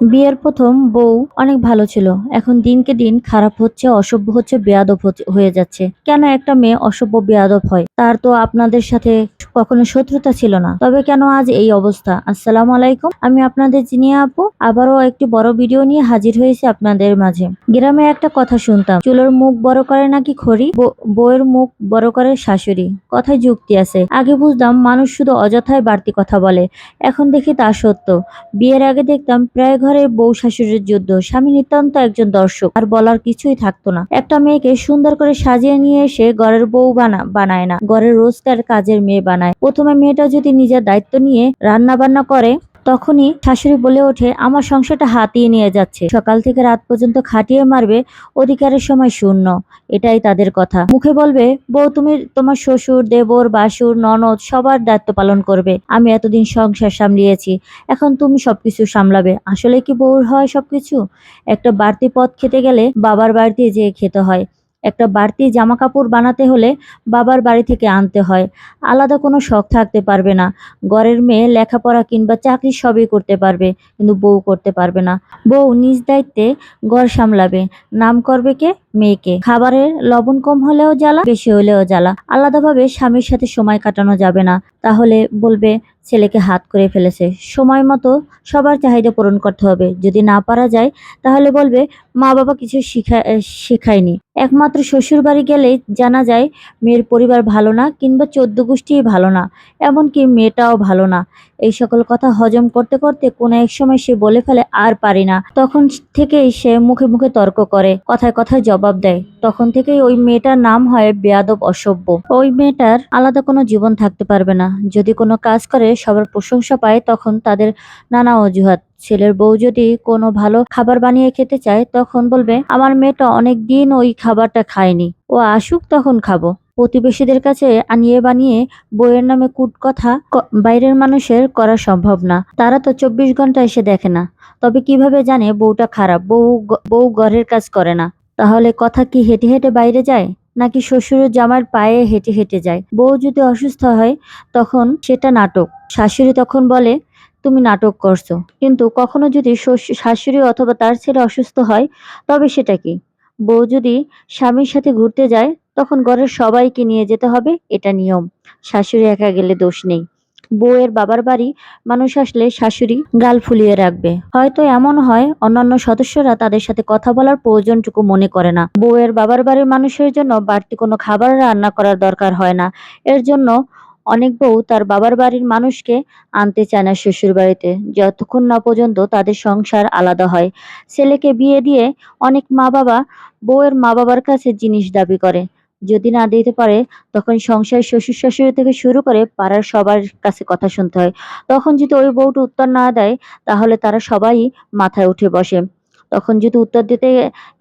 বিয়ের প্রথম বউ অনেক ভালো ছিল। এখন দিনকে দিন খারাপ হচ্ছে, অসভ্য হচ্ছে, বেয়াদব হয়ে যাচ্ছে। কেন একটা মেয়ে অসভ্য, বেয়াদব হয়? তার তো আপনাদের সাথে কখনো শত্রুতা ছিল না। তবে কেন আজ এই অবস্থা? আসসালামু আলাইকুম। আমি আপনাদের জিনিয়া আপু। আবারও একটি বড় ভিডিও নিয়ে হাজির হয়েছি আপনাদের মাঝে। গ্রামে একটা কথা শুনতাম। চুলোর মুখ বড় করে নাকি খড়ি? বউ- বউয়ের মুখ বড় করে শাশুড়ি। কথায় যুক্তি আছে। আগে বুঝতাম মানুষ শুধু অযথায় বাড়তি কথা বলে। এখন দেখি তা সত্য। বিয়ের আগে দেখতাম প্রায় ঘরে বউ শাশুড়ির যুদ্ধ। স্বামী নিতান্ত একজন দর্শক। আর বলার কিছুই থাকতো না। একটা মেয়েকে সুন্দর করে সাজিয়ে নিয়ে এসে ঘরের বউ বানা বানায় না। ঘরের রোজকার কাজের মেয়ে বানায়। প্রথমে মেয়েটা যদি নিজের দায়িত্ব নিয়ে রান্না বান্না করে, তখনই শাশুড়ি বলে ওঠে, আমার সংসারটা হাতিয়ে নিয়ে যাচ্ছে। সকাল থেকে রাত পর্যন্ত খাটিয়ে মারবে, অধিকারের সময় শূন্য। এটাই তাদের কথা। মুখে বলবে, বউ, তুমি তোমার শ্বশুর, দেবর, বাসুর, ননদ সবার দায়িত্ব পালন করবে। আমি এতদিন সংসার সামলিয়েছি। এখন তুমি সবকিছু সামলাবে। আসলে কি বউর হয় সবকিছু? একটা বাড়তি পথ খেতে গেলে বাবার বাড়িতে যেয়ে খেতে হয়। একটা বাড়তি জামা কাপড় বানাতে হলে বাবার বাড়ি থেকে আনতে হয়। আলাদা কোনো শখ থাকতে পারবে না। ঘরের মেয়ে লেখাপড়া কিংবা চাকরি সবই করতে পারবে, কিন্তু বউ করতে পারবে না। বউ নিজ দায়িত্বে ঘর সামলাবে। নাম করবে কে? মেয়েকে। খাবারের লবণ কম হলেও জ্বালা, বেশি হলেও জ্বালা। আলাদাভাবে স্বামীর সাথে সময় কাটানো যাবে না। তাহলে বলবে ছেলেকে হাত করে ফেলেছে। সময় মতো সবার চাহিদা পূরণ করতে হবে। যদি না পারা যায়, তাহলে বলবে মা বাবা কিছু শিখা শেখায়নি। একমাত্র শ্বশুর বাড়ি গেলে জানা যায়, মেয়ের পরিবার ভালো না কিংবা চোদ্দ গোষ্ঠী ভালো না। এমনকি মেয়েটাও ভালো না। এই সকল কথা হজম করতে করতে কোনো এক সময় সে বলে ফেলে, আর পারি না। তখন থেকেই সে মুখে মুখে তর্ক করে, কথায় কথায় জবাব দেয়। তখন থেকেই ওই মেয়েটার নাম হয় বেয়াদব অসভ্য। ওই মেয়েটার আলাদা কোনো জীবন থাকতে পারবে না। যদি কোনো কাজ করে, সবার প্রশংসা পায়, তখন তাদের নানা অজুহাত। ছেলের বউ যদি কোনো ভালো খাবার বানিয়ে খেতে চায়, তখন বলবে, আমার মেয়েটা অনেক দিন ওই খাবারটা খায়নি। ও আসুক, তখন খাব। প্রতিবেশীদের কাছে আনিয়ে বানিয়ে বইয়ের নামে কুট কথা ক- বাইরের মানুষের করা সম্ভব না। তারা তো চব্বিশ ঘণ্টা এসে দেখে না। তবে কীভাবে জানে বউটা খারাপ? বউ বউ ঘরের কাজ করে না। তাহলে কথা কি হেঁটে হেঁটে বাইরে যায়? নাকি শ্বশুরের জামার পায়ে হেঁটে হেঁটে যায়? বউ যদি অসুস্থ হয়, তখন সেটা নাটক। শাশুড়ি তখন বলে, তুমি নাটক করছ। কিন্তু কখনো যদি শাশুড়ি অথবা তার ছেলে অসুস্থ হয়, তবে সেটা কি? বউ যদি স্বামীর সাথে ঘুরতে যায় তখন ঘরের সবাইকে নিয়ে যেতে হবে, এটা নিয়ম। শাশুড়ি একা গেলে দোষ নেই। বউয়ের বাবার বাড়ি, মানুষ আসলে শাশুড়ি গাল ফুলিয়ে রাখবে। হয়তো এমন হয়, অন্যান্য সদস্যরা তাদের সাথে কথা বলার প্রয়োজনটুকু মনে করে না। বউয়ের বাবার বাড়ির মানুষের জন্য বাড়তি কোনো খাবার রান্না করার দরকার হয় না। এর জন্য অনেক বউ তার বাবার বাড়ির মানুষকে আনতে চায় না শ্বশুর বাড়িতে যতক্ষণ না পর্যন্ত তাদের সংসার আলাদা হয়। ছেলেকে বিয়ে দিয়ে অনেক মা বাবা বউয়ের মা বাবার কাছে জিনিস দাবি করে। যদি না দিতে পারে, তখন সংসার শ্বশুর শাশুড়ি থেকে শুরু করে পাড়ার সবার কাছে কথা শুনতে হয়। তখন যদি ওই বউটা উত্তর না দেয়, তাহলে তারা সবাই মাথায় উঠে বসে। তখন যদি উত্তর দিতে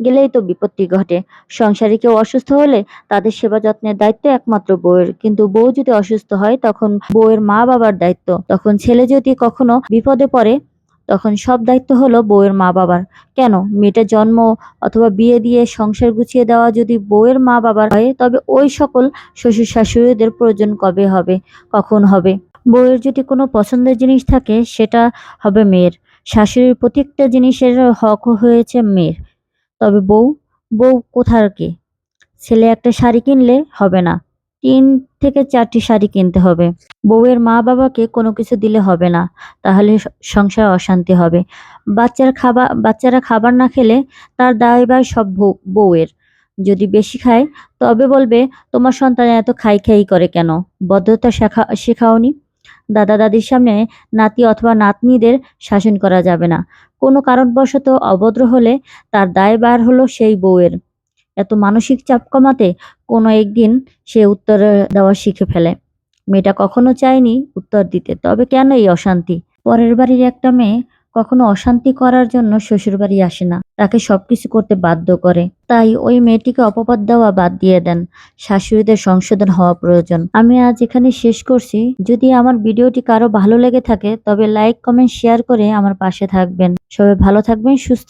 গেলেই তো বিপত্তি ঘটে। সংসারে কেউ অসুস্থ হলে তাদের সেবা যত্নের দায়িত্ব একমাত্র বউয়ের। কিন্তু বউ যদি অসুস্থ হয়, তখন বউয়ের মা বাবার দায়িত্ব। তখন ছেলে যদি কখনো বিপদে পড়ে তখন সব দায়িত্ব হলো বউয়ের মা বাবার কেন? মেয়েটার জন্ম অথবা বিয়ে দিয়ে সংসার গুছিয়ে দেওয়া যদি বউয়ের মা বাবার হয়, তবে ওই সকল শ্বশুর শাশুড়িদের প্রয়োজন কবে হবে? কখন হবে? বউয়ের যদি কোনো পছন্দের জিনিস থাকে, সেটা হবে মেয়ের। শাশুড়ির প্রত্যেকটা জিনিসের হক হয়েছে মেয়ের। তবে বউ বউ কোথার কি? ছেলে একটা শাড়ি কিনলে হবে না। তিন থেকে চারটি শাড়ি কিনতে হবে। বউয়ের মা বাবাকে কোনো কিছু দিলে হবে না, তাহলে সংসার অশান্তি হবে। বাচ্চার খাবার বাচ্চারা খাবার না খেলে তার দায়ভার সব বউ- বউয়ের। যদি বেশি খায়, তবে বলবে, তোমার সন্তান এত খাই খাই করে কেন? বদ্ধতা শেখা, শেখাওনি? দাদা দাদির সামনে নাতি অথবা নাতনিদের শাসন করা যাবে না। কোনো কারণবশত অভদ্র হলে তার দায়ভার হলো সেই বউয়ের। এত মানসিক চাপ কমাতে কোনো একদিন সে উত্তর দেওয়া শিখে ফেলে। মেয়েটা কখনো চায়নি উত্তর দিতে, তবে কেন এই অশান্তি? পরের বাড়ির একটা মেয়ে কখনো অশান্তি করার জন্য শ্বশুর বাড়ি আসে না, তাকে সবকিছু করতে বাধ্য করে। তাই ওই মেয়েটিকে অপবাদ দেওয়া বাদ দিয়ে দেন। শাশুড়িদের সংশোধন হওয়া প্রয়োজন। আমি আজ এখানে শেষ করছি। যদি আমার ভিডিওটি কারও ভালো লেগে থাকে, তবে লাইক, কমেন্ট, শেয়ার করে আমার পাশে থাকবেন। সবাই ভালো থাকবেন, সুস্থ